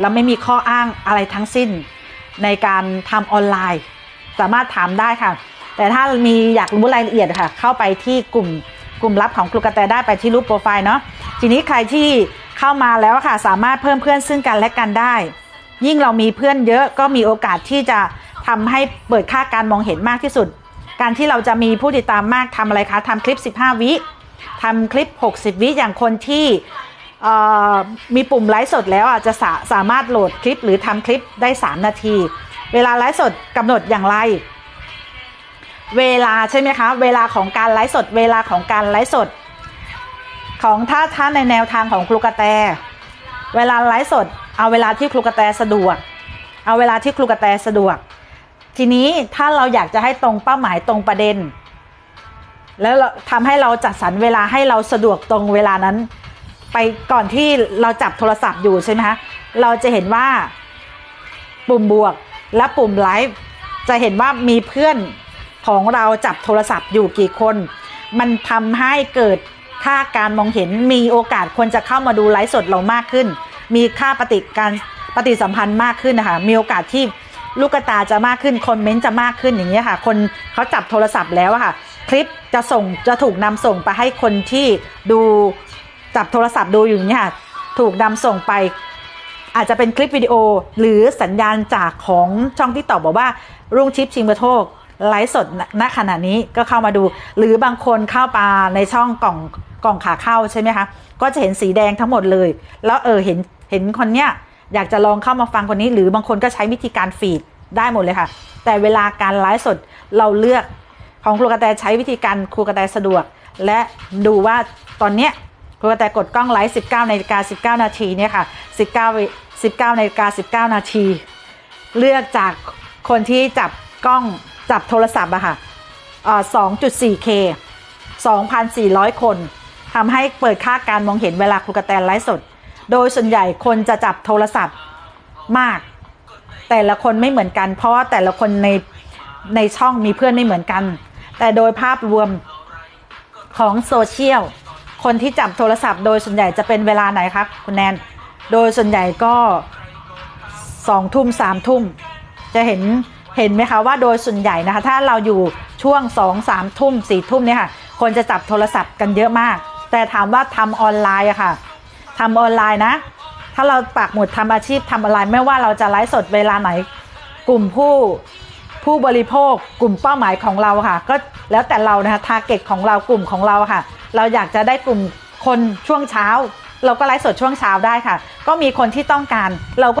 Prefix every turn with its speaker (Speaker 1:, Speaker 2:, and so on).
Speaker 1: แล้วไม่มีข้ออ้างอะไรทั้งสิ้น ในการทำออนไลน์ สามารถถามได้ค่ะ แต่ถ้ามีอยากรู้รายละเอียดค่ะ เข้าไปที่กลุ่มกลุ่มลับของครูกระแตได้ไปที่รูปโปรไฟล์เนาะทีนี้ใครที่เข้ามาแล้วค่ะ สามารถเพิ่มเพื่อนซึ่งกันและกันได้ ยิ่งเรามีเพื่อนเยอะก็มีโอกาสที่จะทำให้เปิดค่าการมองเห็นมากที่สุด การที่เราจะมีผู้ติดตามมากทำอะไรคะทำคลิป 15 วิทำคลิป 60 วิอย่างคนที่ มีปุ่มไลฟ์สดแล้วอะจะสาสามารถโหลดคลิปหรือทำคลิปได้ 3 นาที เวลาไลฟ์สดกำหนดอย่างไร เวลาใช่ไหมคะ เวลาของการไลฟ์สด เวลาของการไลฟ์สด ของถ้าถ้านในแนวทางของครูกระแต เวลาไลฟ์สด เอาเวลาที่ครูกระแตสะดวก เอาเวลาที่ครูกระแตสะดวก ทีนี้ถ้าเราอยากจะให้ตรงเป้าหมายตรงประเด็น แล้วเราทำให้เราจัดสรรเวลาให้เราสะดวกตรงเวลานั้น ไปก่อนที่เราจับโทรศัพท์อยู่ใช่ไหมคะเราจะเห็นว่าปุ่มบวกและปุ่มไลฟ์จะเห็นว่ามีเพื่อนของเราจับโทรศัพท์อยู่กี่คน มันทำให้เกิดค่าการมองเห็นมีโอกาสคนจะเข้ามาดูไลฟ์สดเรามากขึ้น มีค่าปฏิการปฏิสัมพันธ์มากขึ้นนะคะมีโอกาสที่ลูกตาจะมากขึ้นคอมเมนต์จะมากขึ้นอย่างนี้ยค่ะ คนเขาจับโทรศัพท์แล้วอะค่ะ คลิปจะส่งจะถูกนำส่งไปให้คนที่ดู จับโทรศัพท์ดูอยู่เนี่ยถูกนำส่งไป อาจจะเป็นคลิปวิดีโอหรือสัญญาณจากของช่องที่ตอบบอกว่า รุ่งชิปชิงเบอร์โทรไลฟ์สดณขณะนี้ก็เข้ามาดู หรือบางคนเข้ามาในช่องกล่องกล่องขาเข้าใช่ไหมคะ ก็จะเห็นสีแดงทั้งหมดเลย แล้วเออเห็นเห็นคนเนี้ยอยากจะลองเข้ามาฟังคนนี้ หรือบางคนก็ใช้วิธีการฟีดได้หมดเลยค่ะ แต่เวลาการไลฟ์สดเราเลือกของครูกระแตใช้วิธีการครูกระแตสะดวก และดูว่าตอนเนี้ย ครูกระแตกดกล้องไลฟ์19นาฬิกา19 นาทีเนี่ยค่ะ 19 19นาฬิกา19 นาที เลือกจากคนที่จับกล้องจับโทรศัพท์อะค่ะ 2.4K 2,400 คนทำให้เปิดค่าการมองเห็นเวลาครูกระแตไลฟ์สด โดยส่วนใหญ่คนจะจับโทรศัพท์มาก แต่ละคนไม่เหมือนกัน เพราะว่าแต่ละคนในในช่องมีเพื่อนไม่เหมือนกัน แต่โดยภาพรวมของโซเชียล คนที่จับโทรศัพท์โดยส่วนใหญ่จะเป็นเวลาไหนครับคุณแนน โดยส่วนใหญ่ก็สองทุ่มสามทุ่มจะเห็นเห็นไหมคะว่าโดยส่วนใหญ่นะคะ ถ้าเราอยู่ช่วงสองสามทุ่มสี่ทุ่มเนี่ยค่ะ คนจะจับโทรศัพท์กันเยอะมาก แต่ถามว่าทำออนไลน์อะค่ะทำออนไลน์นะ ถ้าเราปักหมุดทำอาชีพทำออนไลน์ไม่ว่าเราจะไลฟ์สดเวลาไหน กลุ่มผู้ผู้บริโภคกลุ่มเป้าหมายของเราค่ะ ก็แล้วแต่เรานะคะทาร์เก็ตของเรากลุ่มของเราค่ะ เราอยากจะได้กลุ่มคนช่วงเช้า เราก็ไลฟ์สดช่วงเช้าได้ค่ะ ก็มีคนที่ต้องการเราก็